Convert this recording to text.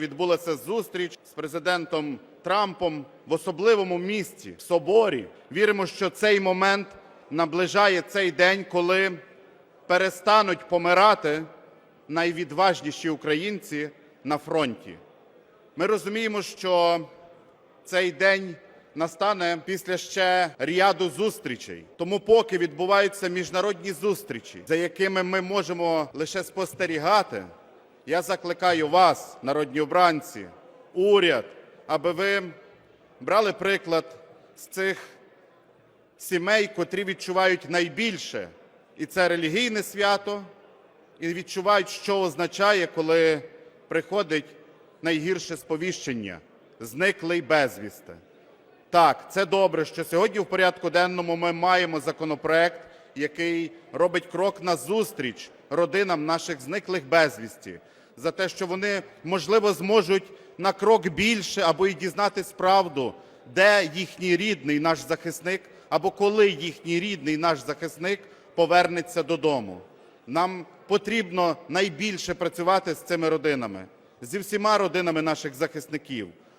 Відбулася зустріч з президентом Трампом в особливому місці в соборі. Віримо, що цей момент наближає цей день, коли перестануть помирати найвідважніші українці на фронті. Ми розуміємо, що цей день настане після ще ряду зустрічей. Тому, поки відбуваються міжнародні зустрічі, за якими ми можемо лише спостерігати, я закликаю вас, народні обранці, уряд, аби ви брали приклад з цих сімей, котрі відчувають найбільше, і це релігійне свято, і відчувають, що означає, коли приходить найгірше сповіщення зниклий безвісти. Так, це добре, що сьогодні в порядку денному ми маємо законопроект, який робить крок назустріч родинам наших зниклих безвісті, за те, що вони, можливо, зможуть на крок більше або й дізнатись правду, де їхній рідний наш захисник, або коли їхній рідний наш захисник повернеться додому. Нам потрібно найбільше працювати з цими родинами, зі всіма родинами наших захисників.